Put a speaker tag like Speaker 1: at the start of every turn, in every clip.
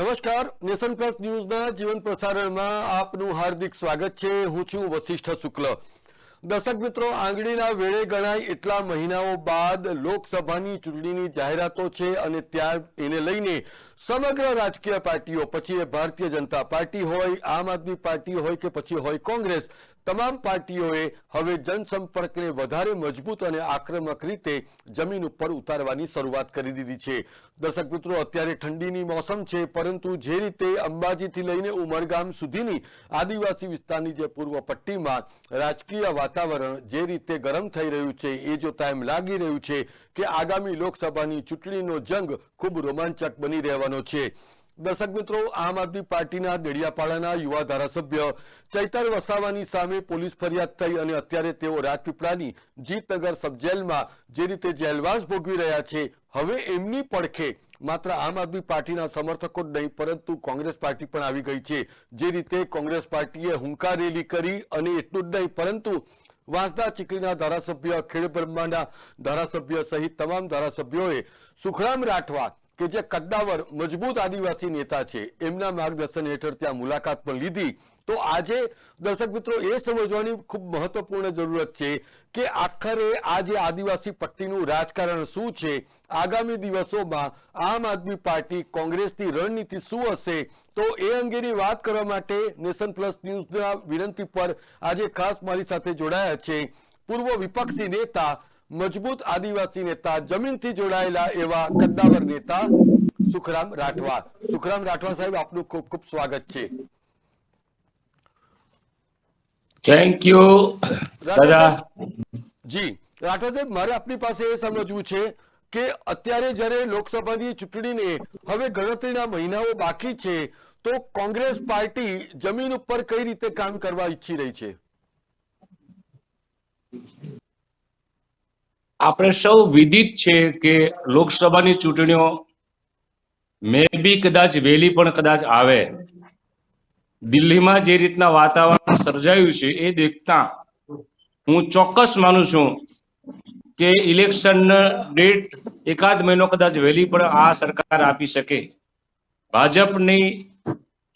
Speaker 1: નમસ્કાર. Nation plus ન્યૂઝના જીવન પ્રસારણમાં આપનું હાર્દિક સ્વાગત છે. હું છું વશિષ્ઠ શુક્લ. દર્શક મિત્રો, આંગળીના વેળે ગણાય એટલા મહિનાઓ બાદ લોકસભાની ચૂંટણીની જાહેરાતો છે અને ત્યાં એને લઈને સમગ્ર રાજકીય પાર્ટીઓ, પછી એ ભારતીય જનતા પાર્ટી હોય, આમ આદમી પાર્ટી હોય કે પછી હોય કોંગ્રેસ, તમામ પાર્ટીઓએ હવે જનસંપર્કને વધારે મજબૂત અને આક્રમક રીતે જમીન ઉપર ઉતારવાની શરૂઆત કરી દીધી છે. દર્શક મિત્રો, અત્યારે ઠંડીની મોસમ છે, પરંતુ જે રીતે અંબાજીથી લઈને ઉમરગામ સુધીની આદિવાસી વિસ્તારની જે પૂર્વ પટ્ટીમાં રાજકીય વાતાવરણ જે રીતે ગરમ થઈ રહ્યું છે, એ જોતા એમ લાગી રહ્યું છે કે આગામી લોકસભાની ચૂંટણીનો જંગ ખૂબ રોમાંચક બની રહેવાનો છે. દર્શક મિત્રો, આમ આદમી પાર્ટીના દેડિયાપાડાના યુવા ધારાસભ્ય ચૈતર વસાવાની સામે પોલીસ ફરિયાદ થઈ અને અત્યારે તેઓ રાજપીપળાની જીતનગર સબજેલમાં જે રીતે જેલવાસ ભોગવી રહ્યા છે, હવે એમની પડખે માત્ર આમ આદમી પાર્ટીના સમર્થકો નહીં, પરંતુ કોંગ્રેસ પાર્ટી પણ આવી ગઈ છે. જે રીતે કોંગ્રેસ પાર્ટીએ હુંકાર રેલી કરી અને એટલું જ નહીં, પરંતુ વાંસદા ચીકલીના ધારાસભ્ય ખેડબ્રહ્માના ધારાસભ્ય સહિત તમામ ધારાસભ્યોએ સુખરામ રાઠવા કે જે કદ્દાવર મજબૂત આદિવાસી નેતા છે, એમના માર્ગદર્શન હેઠળ ત્યાં મુલાકાત પણ લીધી. તો આજે દર્શક મિત્રો એ સમજવાની ખૂબ મહત્વપૂર્ણ જરૂરત છે કે આખરે આ જે આદિવાસી પટ્ટીનું રાજકારણ શું છે, આગામી દિવસોમાં આમ આદમી પાર્ટી કોંગ્રેસની રણનીતિ શું હશે, તો એ અંગેની વાત કરવા માટે નેશન પ્લસ ન્યૂઝના વિનંતી પર આજે ખાસ મારી સાથે જોડાયા છે. પૂર્વ વિપક્ષી નેતા મજબૂત આદિવાસી નેતા જમીનથી જોડાયેલા એવા કદ્દાવર નેતા સુખરામ રાઠવા. સુખરામ રાઠવા સાહેબ આપનું ખૂબ ખૂબ સ્વાગત છે.
Speaker 2: થેન્ક યુ દાદા
Speaker 1: જી. રાઠવા સાહેબ મારે આપની પાસે એ સમજવું છે કે અત્યારે જ્યારે લોકસભાની ચૂંટણીને હવે ગણતરીના મહિનાઓ બાકી છે તો કોંગ્રેસ પાર્ટી જમીન ઉપર કઈ રીતે કામ કરવા ઈચ્છી રહી છે?
Speaker 2: આપણે સૌ વિદિત છે કે લોકસભાની ચૂંટણીઓ મે બી કદાચ વહેલી પણ કદાચ આવે. દિલ્હીમાં જે રીતના વાતાવરણ સર્જાયું છે એ દેખતા હું ચોક્કસ માનું છું કે ઇલેક્શન ડેટ એકાદ મહિનો કદાચ વહેલી પણ આ સરકાર આપી શકે. ભાજપની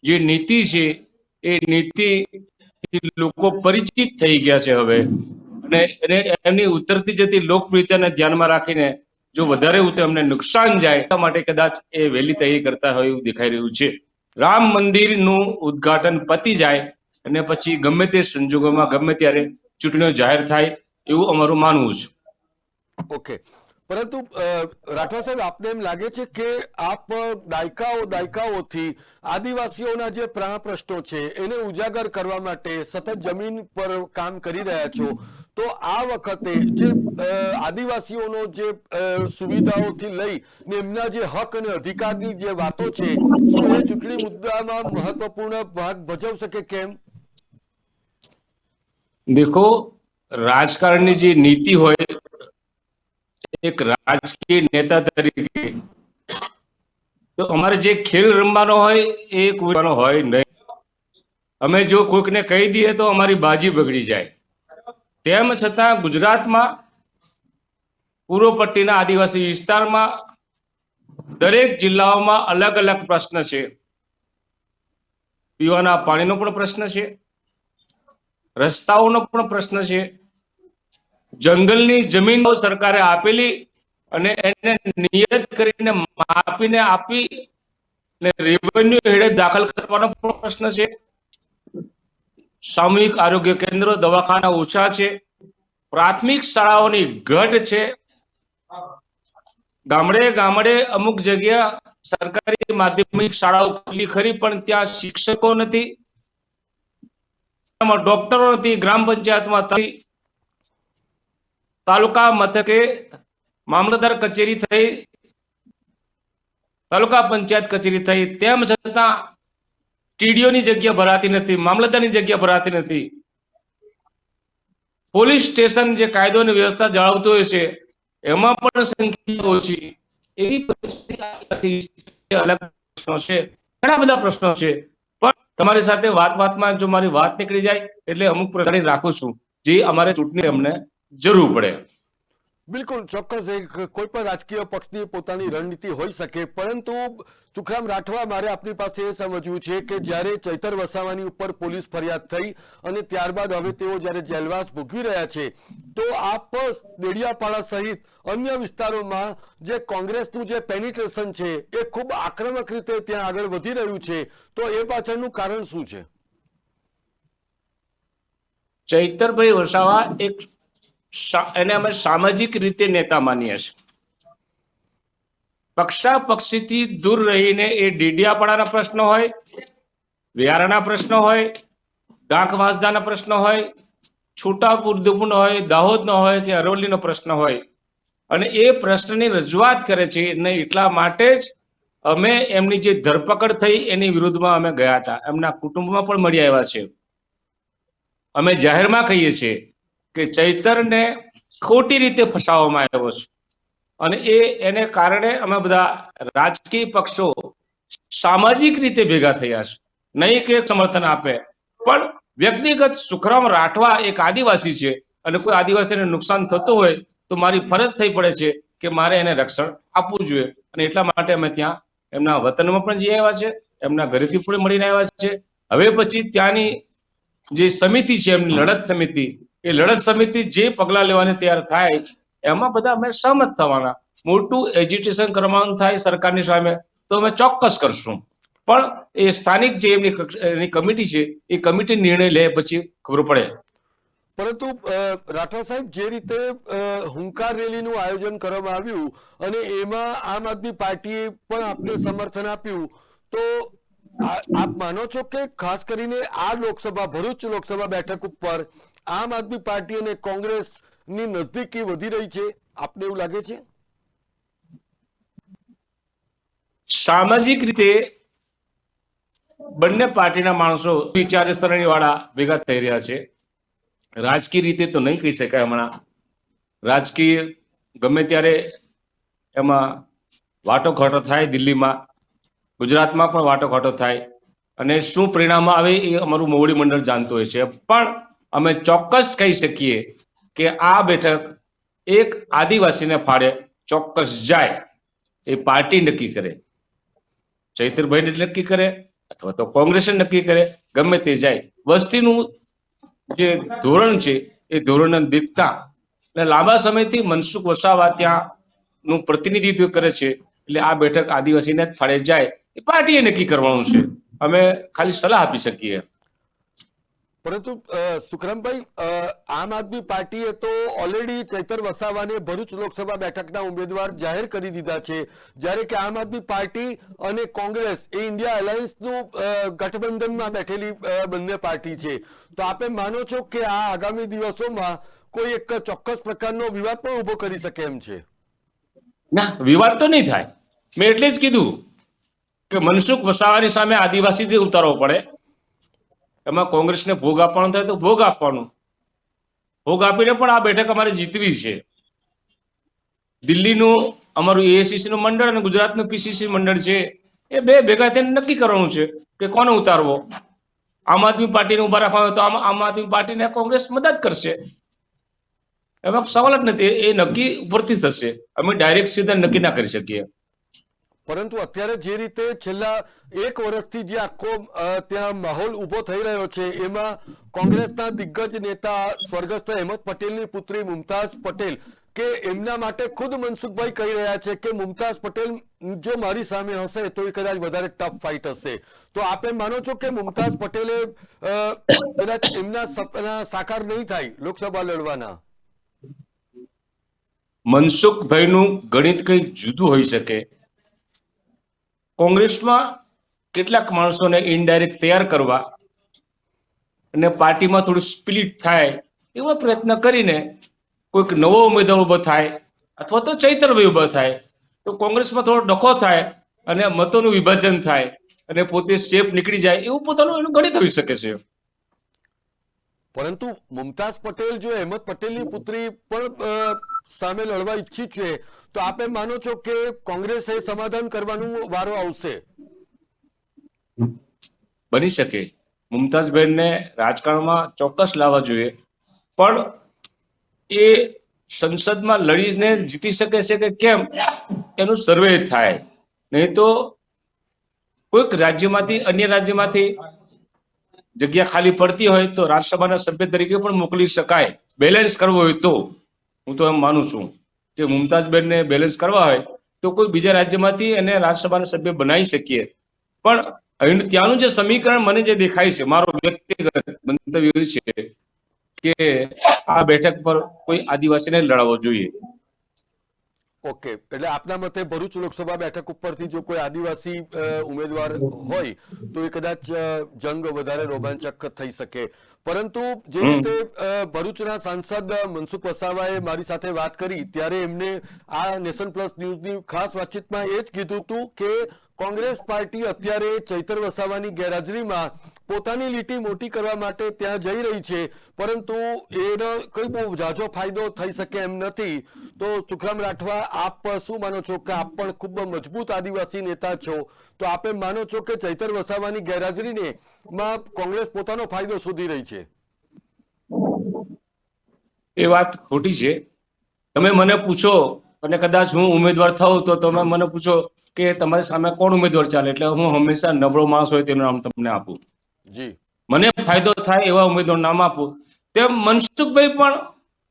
Speaker 2: જે નીતિ છે એ નીતિ લોકો પરિચિત થઈ ગયા છે હવે. અને એને એમની ઉતરતી જતી લોકપ્રિયતાને ધ્યાનમાં રાખીને જો વધારે ઉતરે નુકસાન જાય માટે કદાચ એ વહેલી તૈયારી કરતા હોય એવું દેખાઈ રહ્યું છે. રામ મંદિરનું ઉદઘાટન પતી જાય અને પછી ગમે તે સંજોગોમાં, ગમે ત્યારે ચૂંટણીઓ જાહેર થાય એવું અમારું માનવું છે.
Speaker 1: ઓકે. પરંતુ રાઠવા સાહેબ, આપને એમ લાગે છે કે આપ દાયકાઓ, દાયકાઓથી આદિવાસીઓના જે પ્રાણ પ્રશ્નો છે, એને ઉજાગર કરવા માટે સતત જમીન પર કામ કરી રહ્યા છો. તો આ વખતે જે આદિવાસીઓનો જે સુવિધાઓથી લઈ ને એમના જે હક અને અધિકારની જે વાતો છે, શું એ ચૂંટણી મુદ્દામાં મહત્વપૂર્ણ ભાગ ભજવ શકે કેમ?
Speaker 2: દેખો, રાજકારણની જે નીતિ હોય, એક રાજકીય નેતા તરીકે, તો અમારે જે ખેલ રમવાનો હોય, એ કોઈ હોય નહીં. અમે જો કોઈકને કહી દઈએ તો અમારી બાજી બગડી જાય. તેમ છતાં ગુજરાતમાં પૂર્વ પટ્ટીના આદિવાસી વિસ્તારમાં દરેક જિલ્લાઓમાં અલગ અલગ પ્રશ્ન છે. પીવાના પાણીનો પણ પ્રશ્ન છે. રસ્તાઓનો પણ પ્રશ્ન છે. જંગલની જમીન સરકારે આપેલી અને એને નિયત કરીને માપીને આપી ને રેવન્યુ હેડે દાખલ કરવાનો પણ પ્રશ્ન છે. સામૂહિક આરોગ્ય કેન્દ્ર, દવાખાના ઓછા છે, પ્રાથમિક શાળાઓની ઘટ છે. ગામડે ગામડે અમુક જગ્યા સરકારી માધ્યમિક શાળાઓ ખુલ્લી ખરી, પણ ત્યાં શિક્ષકો નથી. ડોક્ટરો નથી, ગ્રામ પંચાયતમાં તાલુકા મથકે મામલતદાર કચેરી થઈ, તાલુકા પંચાયત કચેરી થઈ, તેમ છતાં TDO ની જગ્યા ભરાતી નથી, મામલતદારની જગ્યા ભરાતી નથી. પોલીસ સ્ટેશન જે કાયદો અને વ્યવસ્થા જાળવતું હોય છે, એમાં પણ સંખ્યા ઓછી. એવી પરિસ્થિતિ અલગ પ્રશ્નો છે, ઘણા બધા પ્રશ્નો છે. પણ તમારી સાથે વાત વાતમાં જો મારી વાત નીકળી જાય, એટલે અમુક પ્રકારે રાખું છું. જે અમારે ચૂંટણી અમને જરૂર પડે.
Speaker 1: બિલકુલ ચોક્કસ કોઈ પણ રાજકીય પક્ષની પોતાની રણનીતિ હોઈ શકે, પરંતુ સુખરામ રાઠવા મારે આપની પાસે એ સમજવું છે કે જ્યારે ચૈતર વસાવાની ઉપર પોલીસ ફરિયાદ થઈ અને ત્યારબાદ હવે તેઓ જ્યારે જેલવાસ ભોગવી રહ્યા છે, તો આપ દેડિયાપાડા સહિત અન્ય વિસ્તારોમાં જે કોંગ્રેસનું જે પેનિટ્રેશન છે એ ખૂબ આક્રમક રીતે ત્યાં આગળ વધી રહ્યું છે, તો એ પાછળનું કારણ શું છે?
Speaker 2: ચૈતરભાઈ વસાવા એક એને અમે સામાજિક રીતે નેતા માનીએ છીએ. પક્ષાપક્ષીથી દૂર રહીને એ ડીડિયાપાડાના પ્રશ્ન હોય, વ્યારાના પ્રશ્ન હોય ડાંક વાંસદાના પ્રશ્ન હોય છોટાઉદેપુરનો હોય, દાહોદનો હોય કે અરવલ્લીનો પ્રશ્ન હોય. અને એ પ્રશ્નની રજૂઆત કરે છે ને એટલા માટે જ અમે એમની જે ધરપકડ થઈ એની વિરુદ્ધમાં અમે ગયા હતા. એમના કુટુંબમાં પણ મળી આવ્યા છે. અમે જાહેરમાં કહીએ છીએ કે ચૈતરને ખોટી રીતે ફસાવવામાં આવ્યો છે. અને એ, એને કારણે અમે બધા રાજકીય પક્ષો સામાજિક રીતે ભેગા થયા છે. નહીં કે સમર્થન આપે. પણ વ્યક્તિગત સુખરામ રાઠવા એક આદિવાસી છે અને કોઈ આદિવાસીને નુકસાન થતું હોય તો મારી ફરજ થઈ પડે છે કે મારે એને રક્ષણ આપવું જોઈએ. અને એટલા માટે અમે ત્યાં એમના વતનમાં પણ જઈ આવ્યા છે, એમના ઘરેથી પણ મળીને આવ્યા છે. હવે પછી ત્યાંની જે સમિતિ છે, એમની લડત સમિતિ એ લડત સમિતિ જે પગલા લેવાની તૈયાર થાય, એમાં બધા અમે સહમત થવાના. મોટું એજ્યુટેશન કરવાનું થાય સરકારની સામે તો અમે ચોક્કસ કરશું. પણ એ સ્થાનિક જે એમની કમિટી છે, એ કમિટી નિર્ણય લે પછી ખબર પડે.
Speaker 1: પરંતુ રાઠવા સાહેબ, જે રીતે હુંકાર રેલીનું આયોજન કરવામાં આવ્યું અને એમાં આમ આદમી પાર્ટીએ પણ આપને સમર્થન આપ્યું, તો આપ માનો છો કે ખાસ કરીને આ લોકસભા, ભરૂચ લોકસભા બેઠક ઉપર આમ આદમી પાર્ટી અને કોંગ્રેસની નજદીકી વધી રહી છે. આપને એવું લાગે છે?
Speaker 2: સામાજિક રીતે બંને પાર્ટીના માણસો વિચારસરણી વાળા ભેગા થઈ રહ્યા છે. રાજકીય રીતે તો નહીં કહી શકાય હમણાં. રાજકીય ગમે ત્યારે એમાં વાટોઘાટો થાય દિલ્હીમાં, ગુજરાતમાં પણ વાટોઘાટો થાય. અને શું પરિણામ આવે એ અમારું મોવડી મંડળ જાણતું હોય છે. પણ અમે ચોક્કસ કહી શકીએ કે આ બેઠક એક આદિવાસીને ફાળે ચોક્કસ જાય એ પાર્ટી નક્કી કરે. ચૈતરભાઈને નક્કી કરે અથવા તો કોંગ્રેસ નક્કી કરે, ગમે તે જાય. વસ્તીનું જે ધોરણ છે એ ધોરણને દીખતા અને લાંબા સમયથી મનસુખ વસાવા ત્યાંનું પ્રતિનિધિત્વ કરે છે એટલે આ બેઠક આદિવાસીને ફાળે જાય. એ પાર્ટીએ નક્કી કરવાનું છે. અમે ખાલી સલાહ આપી શકીએ.
Speaker 1: પરંતુ સુખરામભાઈ આમ આદમી પાર્ટીએ તો ઓલરેડી ચૈતર વસાવાને ભરૂચ લોકસભા બેઠકના ઉમેદવાર જાહેર કરી દીધા છે. જ્યારે કે આમ આદમી પાર્ટી અને કોંગ્રેસ એ ઇન્ડિયા એલાયન્સનું ગઠબંધનમાં બેઠેલી બંને પાર્ટી છે. તો આપે માનો છો કે આ આગામી દિવસોમાં કોઈ એક ચોક્કસ પ્રકારનો વિવાદ પણ ઊભો કરી શકે એમ છે?
Speaker 2: ના, વિવાદ તો નહીં થાય. મેં એટલે જ કીધું કે મનસુખ વસાવાની સામે આદિવાસીથી ઉતારવો પડે. એમાં કોંગ્રેસને ભોગ આપવાનો થાય તો ભોગ આપવાનો. ભોગ આપીને પણ આ બેઠક અમારે જીતવી છે. દિલ્હીનું અમારું એઆઈસીસી નું મંડળ અને ગુજરાતનું પીસીસી મંડળ છે, એ બે ભેગા થઈને નક્કી કરવાનું છે કે કોને ઉતારવો. આમ આદમી પાર્ટીને ઊભા રાખવા હોય તો આમ આમ આદમી પાર્ટીને કોંગ્રેસ મદદ કરશે. એમાં સવાલ જ નથી એ નક્કી ઉપરથી થશે. અમે ડાયરેક્ટ સીધા નક્કી ના કરી શકીએ.
Speaker 1: પરંતુ અત્યારે જે રીતે છેલ્લા એક વર્ષથી જે આખો ત્યાં માહોલ ઊભો થઈ રહ્યો છે, એમાં કોંગ્રેસના દિગ્ગજ નેતા સ્વર્ગસ્થ અહેમદ પટેલની પુત્રી મુમતાઝ પટેલ, કે એમના માટે ખુદ મનસુખભાઈ કહી રહ્યા છે કે મુમતાઝ પટેલ જો મારી સામે હશે તો એ કદાચ વધારે ટફ ફાઇટ હશે. તો આપે માનો છો કે મુમતાઝ પટેલે કદાચ એમના સપના સાકાર નહીં થાય લોકસભા લડવાના?
Speaker 2: મનસુખભાઈનું ગણિત કંઈક જુદું હોઈ શકે. કોંગ્રેસમાં કેટલાક માણસોને ઇનડાયરેક્ટ તૈયાર કરવા અને પાર્ટીમાં થોડું સ્પ્લિટ થાય એવા પ્રયત્ન કરીને કોઈક નવો ઉમેદવાર ઊભો થાય અથવા તો ચૈતરભાઈ ઊભો થાય, તો કોંગ્રેસમાં થોડો ડખો થાય અને મતોનું વિભાજન થાય અને પોતે શેપ નીકળી જાય એવું પોતાનું એનું ગણિત હોઈ શકે છે.
Speaker 1: પરંતુ મુમતાઝ પટેલ જો અહેમદ પટેલની પુત્રી પણ સામે લડવા ઈચ્છી છે તો આપે માનો છો કે કોંગ્રેસે સમાધાન કરવાનું વારો આવશે?
Speaker 2: બની શકે. મુમતાઝબેનને રાજકારણમાં ચોક્કસ લાવવા જોઈએ. પણ એ સંસદમાં લડીને જીતી શકે છે કે કેમ, એનું સર્વે થાય. નહીં તો કોઈક રાજ્યમાંથી, અન્ય રાજ્યમાંથી જગ્યા ખાલી પડતી હોય તો રાજ્યસભાના સભ્ય તરીકે પણ મોકલી શકાય. બેલેન્સ કરવો હોય તો. હું તો એમ માનું છું. કે મુમતાજબેનને બેલેન્સ કરવા હોય, તો કોઈ બીજા રાજ્યમાંથી એને રાજ્યસભાના સભ્ય બનાવી શકીએ. પણ અહીં ત્યાંનું જે સમીકરણ મને જે દેખાય છે, મારો વ્યક્તિગત મંતવ્ય છે કે આ બેઠક પર કોઈ આદિવાસીને લડાવવો જોઈએ.
Speaker 1: ઓકે એટલે આપના મતે ભરૂચ લોકસભા બેઠક ઉપરથી જો કોઈ આદિવાસી ઉમેદવાર હોય તો એ કદાચ જંગ વધારે રોમાંચક થઈ શકે પરંતુ જે. રીતે ભરૂચના સાંસદ મનસુખ વસાવાએ મારી સાથે વાત કરી ત્યારે એમને આ નેશન પ્લસ ન્યૂઝની ખાસ વાતચીતમાં એ જ કીધું હતું કે કોંગ્રેસ પાર્ટી અત્યારે ચૈતર વસાવાની ગેરહાજરીમાં પોતાની લીટી મોટી કરવા માટે ત્યાં જઈ રહી છે. પરંતુ એનો કોઈ બહુ ઝાઝો ફાયદો થઈ શકે એમ નથી. તો સુખરામ રાઠવા, આપ શું માનો છો કે આપ પણ ખૂબ મજબૂત આદિવાસી નેતા છો? તો આપે માનો છો કે ચૈતર વસાવાની ગેરહાજરીને માં કોંગ્રેસ પોતાનો ફાયદો શોધી રહી છે?
Speaker 2: એ વાત ખોટી છે. તમે મને પૂછો, અને કદાચ હું ઉમેદવાર થઉં, તો તમે મને પૂછો કે તમારી સામે કોણ ઉમેદવાર ચાલે? એટલે હું હંમેશા નબળો માણસ હોય તેનું નામ તમને આપું. મને ફાયદો થાય એવા ઉમેદવાર નામ આપું. તેમ મનસુખભાઈ પણ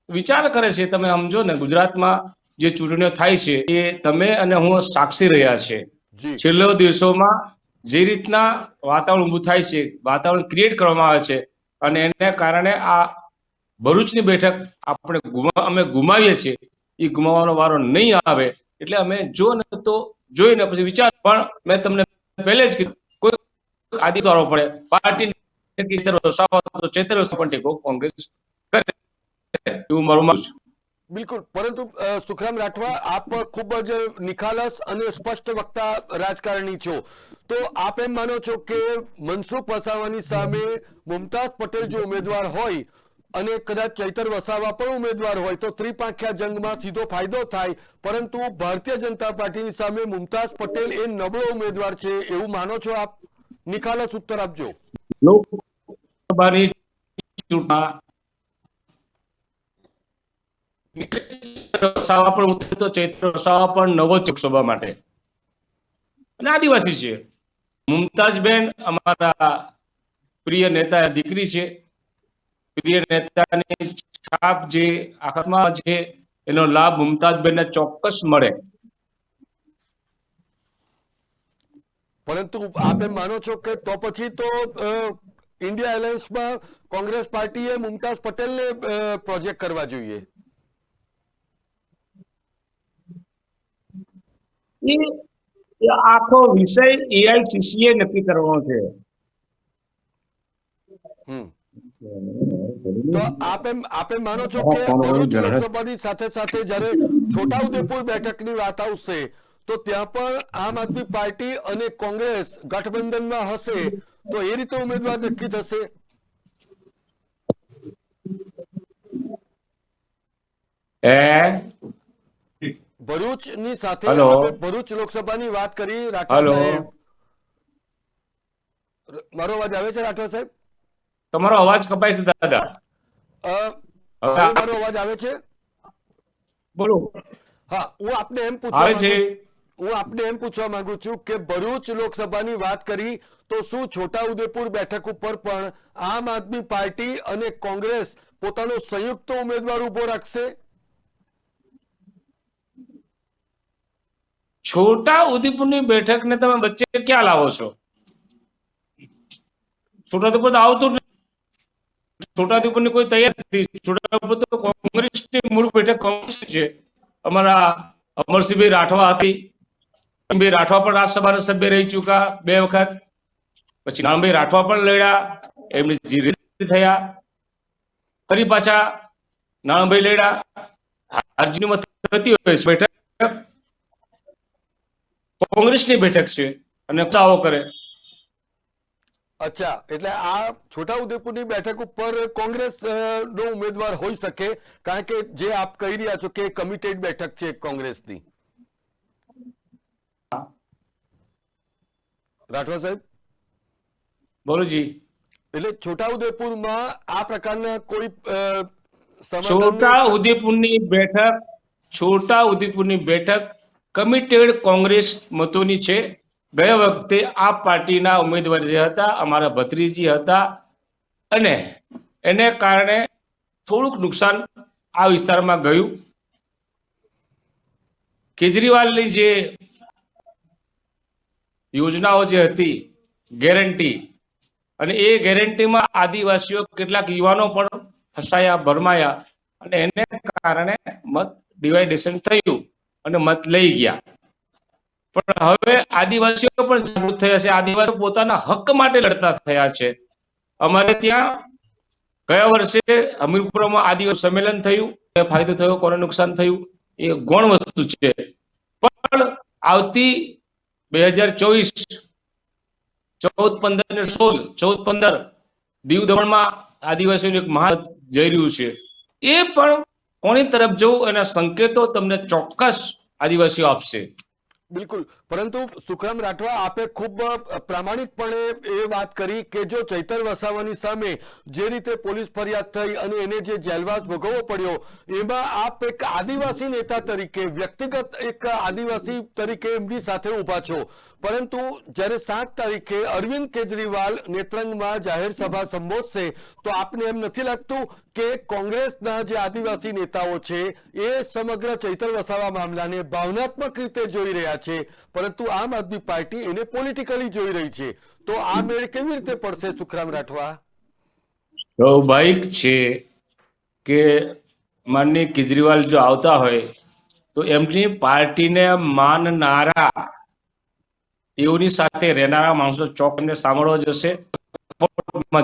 Speaker 2: વિચાર કરે છે તમે સમજો ને ગુજરાતમાં જે ચૂંટણીઓ થાય છે એ તમે અને હું સાક્ષી રહ્યા છે. છેલ્લો દિવસોમાં જે રીતના વાતાવરણ ઊભું થાય છે વાતાવરણ ક્રિએટ કરવામાં આવે છે અને એને કારણે આ ભરૂચની બેઠક આપણે ગુમા અમે ગુમાવીએ છીએ એ ગુમાવવાનો વારો નહીં આવે. એટલે અમે જો ને તો જોઈને પછી વિચાર પણ મેં તમને પહેલે જ કીધું આદિ વાળો પડે પાર્ટી
Speaker 1: બિલકુલ. પરંતુ સુખરામ રાઠવા, આપ ખૂબ જ નિખાલસ અને સ્પષ્ટ વક્તા રાજકારણી છો. તો આપ એમ માનો છો કે મનસુખ વસાવાની સામે મુમતાઝ પટેલ જો ઉમેદવાર હોય અને કદાચ ચૈતર વસાવા પણ ઉમેદવાર હોય, તો ત્રિપાંખ્યા જંગમાં સીધો ફાયદો થાય. પરંતુ ભારતીય જનતા પાર્ટીની સામે મુમતાઝ પટેલ એ નબળો ઉમેદવાર છે, એવું માનો છો આપ? નિખાલસ ઉત્તર આપજો
Speaker 2: ચૈત્ર પણ નવો લોકસભા માટે અને આદિવાસી છે. મુમતાજબેન અમારા પ્રિય નેતા દીકરી છે. પ્રિય નેતાની છાપ જે આખામાં છે, એનો લાભ મુમતાજબેનને ચોક્કસ મળે.
Speaker 1: પરંતુ આપ એમ માનો છો કે તો પછી તો ઇન્ડિયા એલાયન્સમાં કોંગ્રેસ પાર્ટીએ મુમતાઝ પટેલને પ્રોજેક્ટ કરવા જોઈએ?
Speaker 2: આખો વિષય એઆઈસીસી એ નક્કી કરવાનો છે.
Speaker 1: હમ. તો આપ એમ આપ એમ માનો છો કે ભરૂચ લોકસભાની સાથે સાથે જ્યારે છોટાઉદેપુર બેઠકની વાત આવશે તો ત્યાં પણ આમ આદમી પાર્ટી અને કોંગ્રેસ ગઠબંધનમાં હશે. તો એ રીતે ઉમેદવાર નક્કી થશે ભરૂચની સાથે ભરૂચ લોકસભાની વાત કરી રાઠવા સાહેબ. મારો અવાજ આવે છે રાઠવા સાહેબ?
Speaker 2: તમારો અવાજ કપાય છે દાદા.
Speaker 1: મારો અવાજ આવે છે?
Speaker 2: બોલો.
Speaker 1: હા હું આપને એમ પૂછવા
Speaker 2: છે.
Speaker 1: હું આપને એમ પૂછવા માંગુ છું કે ભરૂચ લોકસભાની વાત કરી તો શું છોટાઉદેપુર બેઠક ઉપર પણ આમ આદમી પાર્ટી અને કોંગ્રેસ પોતાનો સંયુક્ત ઉમેદવાર ઊભો રાખશે?
Speaker 2: છોટા ઉદેપુરની બેઠકને તમે વચ્ચે ક્યાં લાવો છો? છોટાઉદેપુર તો આવતું. છોટાઉદેપુરની કોઈ તૈયાર નથી. છોટાઉદેપુર તો કોંગ્રેસની મૂળ બેઠક કોંગ્રેસ છે. અમારા અમરસિંહભાઈ રાઠવા હતી. ભાઈ રાઠવા પણ રાજ્યસભાના સભ્ય રહી ચૂક્યા બે વખત. પછી નામભાઈ રાઠવા પણ લડ્યા, એમની થયા. ફરી પાછા નાણભાઈ લડ્યા. હારજીની થતી હોય બેઠક. કોંગ્રેસની બેઠક છે અને દાવો કરે.
Speaker 1: અચ્છા, એટલે આ છોટાઉદેપુરની બેઠક ઉપર કોંગ્રેસ નો ઉમેદવાર હોઈ શકે. કારણ કે જે આપ કહી રહ્યા છો કે કમિટેડ બેઠક છે કોંગ્રેસની. રાઠવા સાહેબ?
Speaker 2: બોલો જી
Speaker 1: એટલે છોટાઉદેપુરમાં આ પ્રકારના કોઈ
Speaker 2: છોટા ઉદેપુરની બેઠક છોટા ઉદેપુરની બેઠક કમિટેડ કોંગ્રેસ મતોની છે. ગયા વખતે આ પાર્ટીના ઉમેદવાર જે હતા અમારા ભત્રીજી હતા અને એને કારણે થોડુંક નુકસાન આ વિસ્તારમાં ગયું. કેજરીવાલની જે યોજનાઓ જે હતી ગેરંટી અને એ ગેરંટીમાં આદિવાસીઓ કેટલાક યુવાનો પણ ફસાયા, ભરમાયા અને એને કારણે મત ડિવાઇડેશન થયું અને મત લઈ ગયા. પણ હવે આદિવાસીઓ પણ જાગૃત થયા છે. આદિવાસીઓ પોતાના હક માટે લડતા થયા છે. અમારે ત્યાં ગયા વર્ષે હમીરપુરમાં આદિવાસી સંમેલન થયું. ફાયદો થયો, કોને નુકસાન થયું? એ ગૌણ વસ્તુ છે. પણ આવતી બે હજાર ચોવીસ, ચૌદ પંદર ને સોળ, ચૌદ પંદર દીવ દમણમાં આદિવાસીઓનું એક મહા જઈ રહ્યું છે. એ પણ કોની તરફ જવું એના સંકેતો તમને ચોક્કસ આદિવાસીઓ આપશે.
Speaker 1: બિલકુલ. પરંતુ સુખરામ રાઠવા આપે ખૂબ પ્રામાણિકપણે એ વાત કરી કે જો ચૈતર વસાવાની સામે જે રીતે પોલીસ ફરિયાદ થઈ અને એને જે જેલવાસ ભોગવવો પડ્યો, એમાં આપ એક આદિવાસી નેતા તરીકે, વ્યક્તિગત એક આદિવાસી તરીકે એમની સાથે ઊભા છો. પરંતુ જ્યારે સાત તારીખે અરવિંદ કેજરીવાલ નેત્રંગમાં જાહેર સભા સંબોધશે, તો આપને એમ નથી લાગતું કે કોંગ્રેસના જે આદિવાસી નેતાઓ છે, એ સમગ્ર ચૈતર વસાવા મામલાને ભાવનાત્મક રીતે જોઈ રહ્યા છે, પરંતુ આમ આદમી પાર્ટી એને પોલિટિકલી જોઈ રહી છે. તો આ મેળ કેવી રીતે પડશે, સુખરામ રાઠવા?
Speaker 2: સ્વાભાવિક છે કે માનની કેજરીવાલ જો આવતા હોય, તો એમની પાર્ટીને માનનારા તેઓની સાથે રહેનારા માણસો ચોક એમને સાંભળવા જશે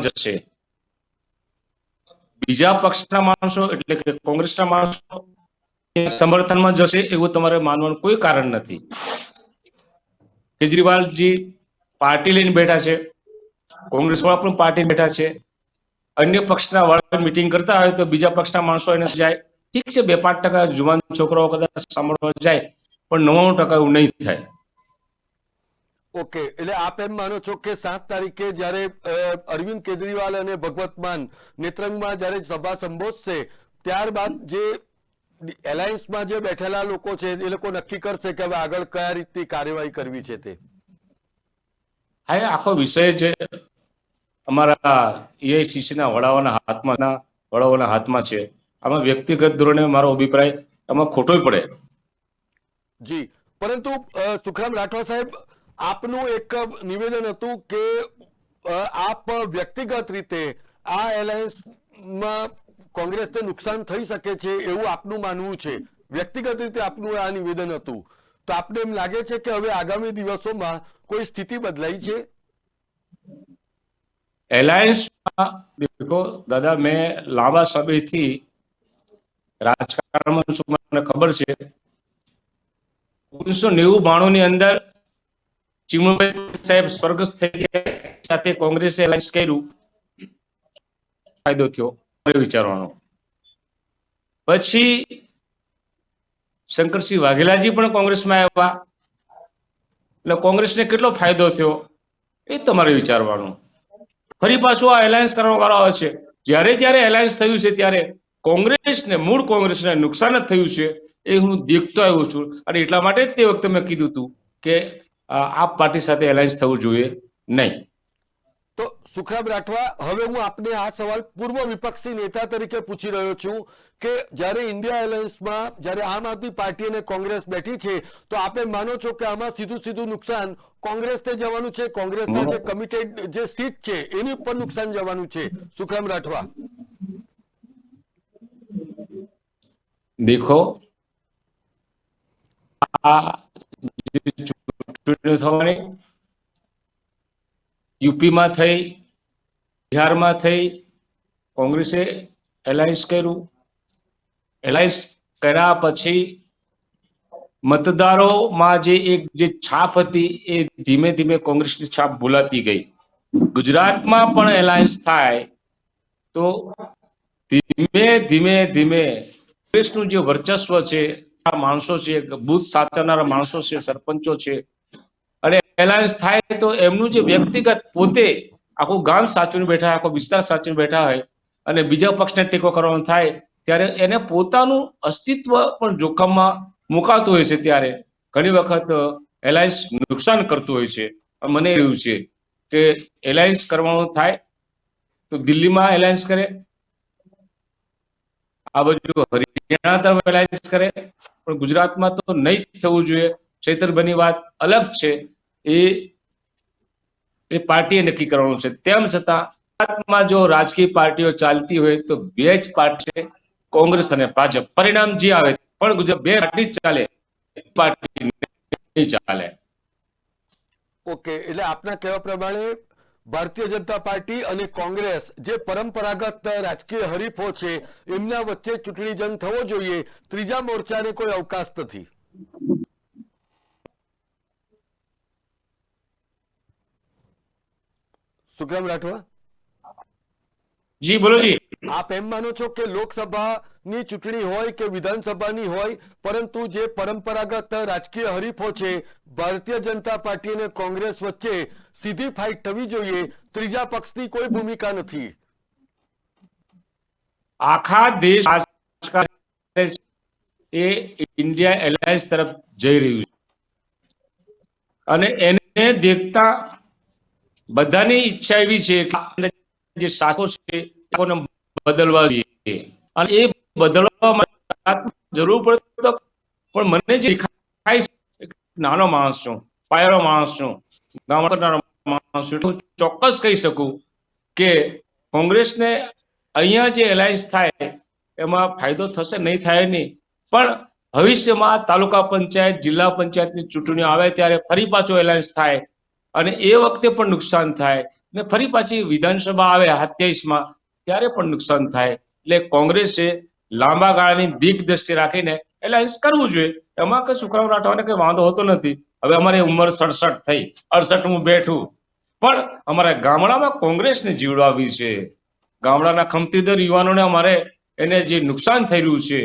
Speaker 2: જશે. બીજા પક્ષના માણસો એટલે કે કોંગ્રેસના માણસો સમર્થનમાં જશે એવું તમારે માનવાનું કોઈ કારણ નથી. કેજરીવાલજી પાર્ટી લઈને બેઠા છે કોંગ્રેસ વાળા પણ પાર્ટી બેઠા છે. અન્ય પક્ષના વાળા મિટિંગ કરતા હોય તો બીજા પક્ષના માણસો એને જાય ઠીક છે, બે પાંચ ટકા જુવાન છોકરાઓ કદાચ સાંભળવા જાય, પણ નવ્વાણું ટકા એવું નહીં થાય.
Speaker 1: ઓકે એટલે આપ એમ માનો છો કે સાત તારીખે જ્યારે અરવિંદ કેજરીવાલ અને ભગવત માન નેત્રંગમાં જ્યારે સભા સંબોધશે ત્યારબાદ જે એલાયન્સમાં જે બેઠેલા લોકો છે એ લોકો નક્કી કરશે કે હવે આગળ કયા રીતની કાર્યવાહી કરવી છે તે.
Speaker 2: હા એ આખો વિષય જે અમારા એઆઈસીસીના વડાઓના હાથમાં વડાઓના હાથમાં છે. આમાં વ્યક્તિગત ધોરણે મારો અભિપ્રાય આમાં ખોટો પડે.
Speaker 1: જી પરંતુ સુખરામ રાઠવા સાહેબ આપનું એક નિવેદન હતું કે આપ વ્યક્તિગત રીતે આ એલાયન્સમાં કોંગ્રેસને નુકસાન થઈ શકે છે એવું આપનું માનવું છે. વ્યક્તિગત રીતે આપનું આ નિવેદન હતું. તો આપને એમ લાગે છે કે હવે આગામી દિવસોમાં કોઈ સ્થિતિ બદલાઈ છે?
Speaker 2: એલાયન્સમાં દાદા, મેં લાંબા સમયથી રાજકારણમાં મને ખબર છે. ઓગણીસો નેવું બાણું ની અંદર ચિમુભાઈ સાહેબ સ્વર્ગસ્થ થઈ ગયા. સાથે કોંગ્રેસે એલાયન્સ કર્યું. ફાયદો થયો. વિચારવાનો. પછી શંકરસિંહ વાઘેલાજી પણ કોંગ્રેસમાં આવ્યા. એટલે કોંગ્રેસને કેટલો ફાયદો થયો? એ તમારે વિચારવાનું. ફરી પાછું આ એલાયન્સ કરવા વાળો આવે છે. જ્યારે જ્યારે એલાયન્સ થયું છે, ત્યારે કોંગ્રેસને, મૂળ કોંગ્રેસને નુકસાન જ થયું છે, એ હું દેખતો આવ્યો છું. અને એટલા માટે જ તે વખતે મેં કીધું હતું કે આપ પાર્ટી સાથે એલાયન્સ થવું જોઈએ? નહીં.
Speaker 1: તો સુખરામ રાઠવા હવે હું આપને આ સવાલ પૂર્વ વિપક્ષી નેતા તરીકે પૂછી રહ્યો છું કે જ્યારે ઇન્ડિયા એલાયન્સમાં જ્યારે આમ આદમી પાર્ટી અને કોંગ્રેસ બેઠી છે તો આપે માનો છો કે આમાં સીધું સીધું નુકસાન કોંગ્રેસને જવાનું છે? કોંગ્રેસના જે કમિટેડ જે સીટ છે એની ઉપર નુકસાન જવાનું છે સુખરામ રાઠવા.
Speaker 2: દેખો આ જે ચૂંટણીઓ થવાની યુપીમાં થઈ બિહારમાં થઈ, કોંગ્રેસે એલાયન્સ કર્યું. એલાયન્સ કર્યા પછી મતદારોમાં જે એક જે છાપ હતી એ ધીમે ધીમે કોંગ્રેસની છાપ ભૂલાતી ગઈ. ગુજરાતમાં પણ એલાયન્સ થાય તો ધીમે ધીમે ધીમે કોંગ્રેસનું જે વર્ચસ્વ છે માણસો છે, બુથ સાચવનારા માણસો છે, સરપંચો છે અને એલાયન્સ થાય તો એમનું જે વ્યક્તિગત પોતે આખું ગામ સાચવીને બેઠા આખો વિસ્તાર સાચવીને બેઠા હોય અને બીજા પક્ષને ટેકો કરવાનો થાય, ત્યારે એને પોતાનું અસ્તિત્વ પણ જોખમમાં મુકાતું હોય છે ત્યારે. ઘણી વખત એલાયન્સ નુકસાન કરતું હોય છે. મને એવું છે કે એલાયન્સ કરવાનું થાય તો દિલ્હીમાં એલાયન્સ કરે, આ બાજુ હરિયાણા તરફ એલાયન્સ કરે, પણ ગુજરાતમાં તો નહીં થવું જોઈએ. છેતરબની વાત અલગ છે. એ એ પાર્ટીએ નક્કી કરવાનું છે. તેમ છતાં ગુજરાતમાં જો રાજકીય પાર્ટીઓ ચાલતી હોય તો બે જ પાર્ટી છે, કોંગ્રેસ અને ભાજપ. પરિણામ જે આવે પણ ગુજરાત બે પાર્ટી ચાલે. પાર્ટી ચાલે.
Speaker 1: ઓકે, એટલે આપના કહેવા પ્રમાણે ભારતીય જનતા પાર્ટી અને કોંગ્રેસ જે પરંપરાગત રાજકીય હરીફો છે, એમના વચ્ચે ચૂંટણી જંગ થવો જોઈએ. ત્રીજા મોરચાને કોઈ અવકાશ નથી. સુખરામ રાઠવા?
Speaker 2: જી બોલો જી.
Speaker 1: આપ એમ માનો છો કે લોકસભાની ચૂંટણી હોય કે વિધાનસભાની હોય પરંતુ જે પરંપરાગત રાજકીય હરીફો છે ભારતીય જનતા પાર્ટી અને કોંગ્રેસ વચ્ચે સીધી ફાઇટ થવી જોઈએ ત્રીજા પક્ષની કોઈ ભૂમિકા નથી.
Speaker 2: આખા દેશ એ ઇન્ડિયા એલાયન્સ તરફ જઈ રહ્યું છે. અને એને દેખતા બધાની ઈચ્છા એવી છે કે જે શાસકો છે લોકોને બદલવા જોઈએ. અને એ બદલવા માટે જરૂર પડે તો પણ મને જે દેખાય નાનો માણસ છું પાયરો માણસ છું ગામડાનો માણસ છું, હું ચોક્કસ કહી શકું કે કોંગ્રેસને અહીંયા જે એલાયન્સ થાય એમાં ફાયદો થશે નહીં થાય નહીં. પણ ભવિષ્યમાં તાલુકા પંચાયત, જિલ્લા પંચાયતની ચૂંટણીઓ આવે ત્યારે ફરી પાછો એલાયન્સ થાય અને એ વખતે પણ નુકસાન થાય. ને ફરી પાછી વિધાનસભા આવે સત્યાવીસમાં ત્યારે પણ નુકસાન થાય. એટલે કોંગ્રેસે લાંબા ગાળાની દિગ્દ્રષ્ટિ રાખીને એલાયન્સ કરવું જોઈએ. એમાં કઈ સુખરાવ રાઠવાને કઈ વાંધો હોતો નથી. હવે અમારી ઉંમર સડસઠ થઈ. અડસઠ હું બેઠું. પણ અમારા ગામડામાં કોંગ્રેસને જીવડાવી છે. ગામડાના ખમતીદર યુવાનોને અમારે એને જે નુકસાન થઈ રહ્યું છે,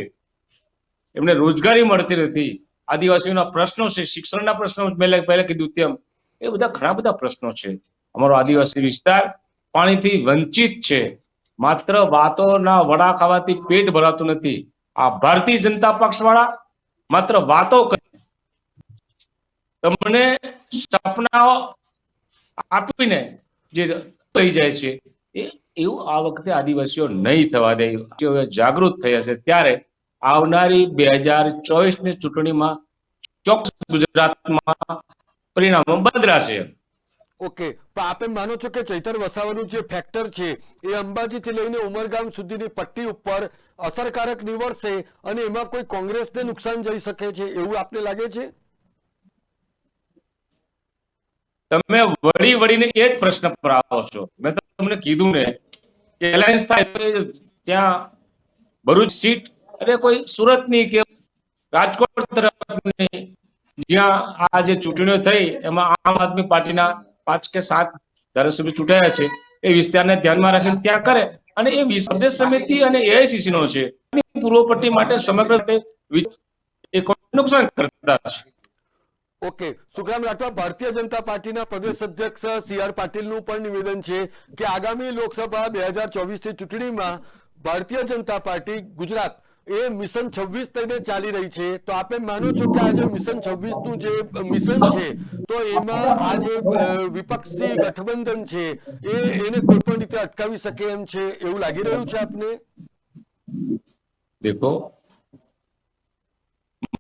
Speaker 2: એમને રોજગારી મળતી નથી. આદિવાસીઓના પ્રશ્નો છે, શિક્ષણના પ્રશ્નો મેં પહેલા કીધું તેમ. એ બધા ઘણા બધા પ્રશ્નો છે. અમારો આદિવાસી વિસ્તાર પાણીથી વંચિત છે. માત્ર વાતોના વડા ખાવાથી પેટ ભરાતું નથી. આ ભારતીય જનતા પક્ષ વાળા માત્ર વાતો તમને સપનાઓ આપીને જે થઈ જાય છે, એ એવું આ વખતે આદિવાસીઓ નહીં થવા દે. જાગૃત થયા છે. ત્યારે આવનારી બે હજાર ચોવીસની ચૂંટણીમાં ચોક્કસ ગુજરાતમાં પરિણામો બદલાશે.
Speaker 1: ઓકે આપ માનો છો કે ચૈતર વસાવાનું જે ફેક્ટર છે એ અંબાજીથી લઈને ઉમરગામ સુધીની પટ્ટી ઉપર અસરકારક નીવડશે અને એમાં કોઈ કોંગ્રેસને નુકસાન જઈ શકે છે એવું આપને લાગે છે?
Speaker 2: તમે વળી વળીને એ જ પ્રશ્ન પર આવો છો. મેં તમને કીધું ને કે એલાયન્સ થાય તો ત્યાં ભરૂચ સીટ અરે કોઈ સુરતની કે રાજકોટ તરફની જ્યાં આ જે ચૂંટણીઓ થઈ, એમાં આમ આદમી પાર્ટીના પાંચ કે સાત ધારાસભ્ય ચૂંટાયા છે, એ વિસ્તારને ધ્યાનમાં રાખીને ત્યાં કરે અને એ પ્રદેશ સમિતિ અને એઆઈસીસી નો છે, એની પૂર્વ પટ્ટી માટે સમગ્ર નુકસાન કરતા છે.
Speaker 1: ઓકે, સુખરામ રાઠવા, ભારતીય જનતા પાર્ટીના પ્રદેશ અધ્યક્ષ સી આર પાટીલનું પણ નિવેદન છે કે આગામી લોકસભા બે હજાર ચોવીસની ચૂંટણીમાં ભારતીય જનતા પાર્ટી ગુજરાત એ મિશન છવ્વીસ થઈને ચાલી રહી છે. તો આપે માનો છો કે આજે મિશન છવ્વીસનું જે મિશન છે, તો એમાં આ જે વિપક્ષી ગઠબંધન છે, એ એને કોઈ પણ રીતે અટકાવી શકે એમ છે, એવું લાગી રહ્યું છે આપને?
Speaker 2: દેખો,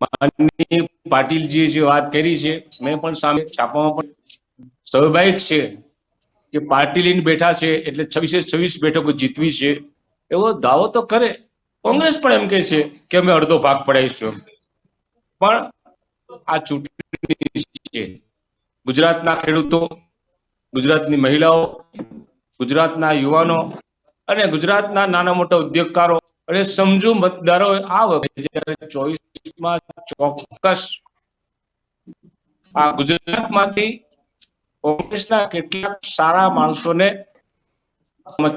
Speaker 2: માનનીય પાટીલજીએ જે વાત કરી છે, મેં પણ સામે છાપામાં પણ સ્વાભાવિક છે કે પાટીલ બેઠા છે, એટલે છવ્વીસે છવ્વીસ બેઠકો જીતવી છે. એવો દાવો તો કરે. કોંગ્રેસ પણ એમ કહે છે કે અમે અડધો ભાગ પડાવીશું પણ આ ચૂંટણી છે. ગુજરાતના ખેડૂતો, ગુજરાતની મહિલાઓ, ગુજરાતના યુવાનો અને ગુજરાતના નાના મોટા ઉદ્યોગકારો અને સમજુ મતદારો આ વખતે ચોવીસમાં ચોક્કસ આ ગુજરાતમાંથી કોંગ્રેસના કેટલાક સારા માણસોને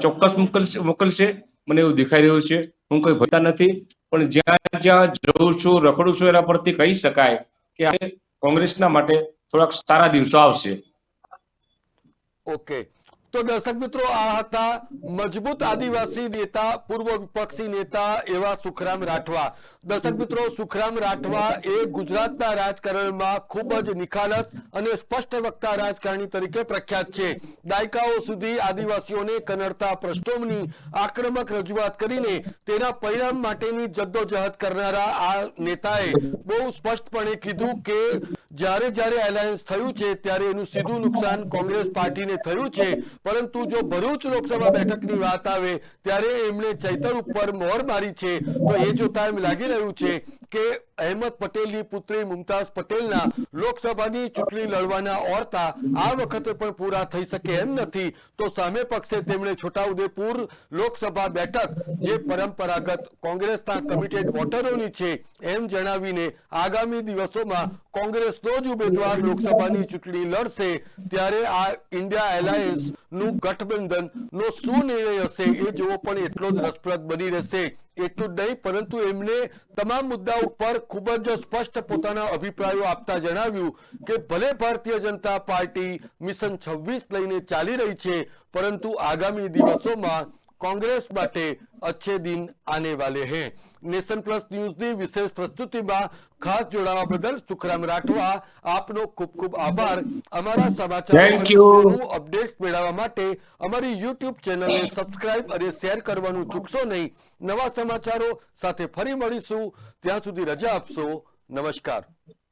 Speaker 2: ચોક્કસ મોકલશે મોકલશે. મને એવું દેખાઈ રહ્યું છે. હું કોઈ ભયતા નથી, પણ જ્યાં જ્યાં જઉં છું, રખડું છું એના પરથી કહી શકાય કે કોંગ્રેસના માટે થોડાક સારા દિવસો આવશે.
Speaker 1: ઓકે તો દર્શક મિત્રો, આ હતા મજબૂત આદિવાસી નેતા, પૂર્વ વિપક્ષી નેતા એવા સુખરામ રાઠવા. દર્શક મિત્રો, સુખરામ રાઠવા એ ગુજરાતના રાજકારણમાં ખૂબ જ નિખાલસ અને સ્પષ્ટ વક્તા રાજકારણી તરીકે પ્રખ્યાત છે. દાયકાઓ સુધી આદિવાસીઓને કનડતા પ્રશ્નોની આક્રમક રજૂઆત કરીને તેના પરિણામ માટેની જદ્દોજહદ કરનારા આ નેતાએ બહુ સ્પષ્ટપણે કીધું કે જ્યારે જ્યારે એલાયન્સ થયું છે, ત્યારે એનું સીધું નુકસાન કોંગ્રેસ પાર્ટીને થયું છે. પરંતુ જો ભરૂચ લોકસભા બેઠકની વાત આવે, ત્યારે એમણે ચૈતર ઉપર મોહર મારી છે. તો એ જોતા એમ લાગી રહ્યું છે કે અહેમદ પટેલની પુત્રી મુમતાઝ પટેલના લોકસભાની ચૂંટણી લડવાના ઓરતા આ વખતે પણ પૂરા થઈ શકે એમ નથી. તો સામે પક્ષે તેમણે છોટાઉદેપુર લોકસભા બેઠક, જે પરંપરાગત કોંગ્રેસના કમિટેડ વોટરોની છે, એમ જણાવીને આગામી દિવસોમાં કોંગ્રેસનો જ ઉમેદવાર લોકસભાની ચૂંટણી લડશે, ત્યારે આ ઇન્ડિયા એલાયન્સનું ગઠબંધન નો શું નિર્ણય હશે એ જોવો પણ એટલો જ રસપ્રદ બની રહેશે. એટલું જ નહીં, પરંતુ એમને તમામ મુદ્દા ઉપર ખૂબ જ સ્પષ્ટ પોતાના અભિપ્રાયો આપતા જણાવ્યું કે ભલે ભારતીય જનતા પાર્ટી મિશન છવ્વીસ લઈને ચાલી રહી છે, પરંતુ આગામી દિવસોમાં કોંગ્રેસ માટે અચ્છે દિન આને વાલે હે. નેશન પ્લસ ન્યૂઝની વિશેષ પ્રસ્તુતિમાં ખાસ જોડાવા બદલ સુખરામ રાઠવા આપનો ખૂબ ખૂબ આભાર. અમારા સમાચાર. અપડેટ્સ મેળવવા માટે અમારી યુટ્યુબ ચેનલને સબસ્ક્રાઇબ અને શેર કરવાનું ચૂકશો નહીં. નવા સમાચારો સાથે ફરી મળીશું. ત્યાં સુધી રજા આપશો. નમસ્કાર.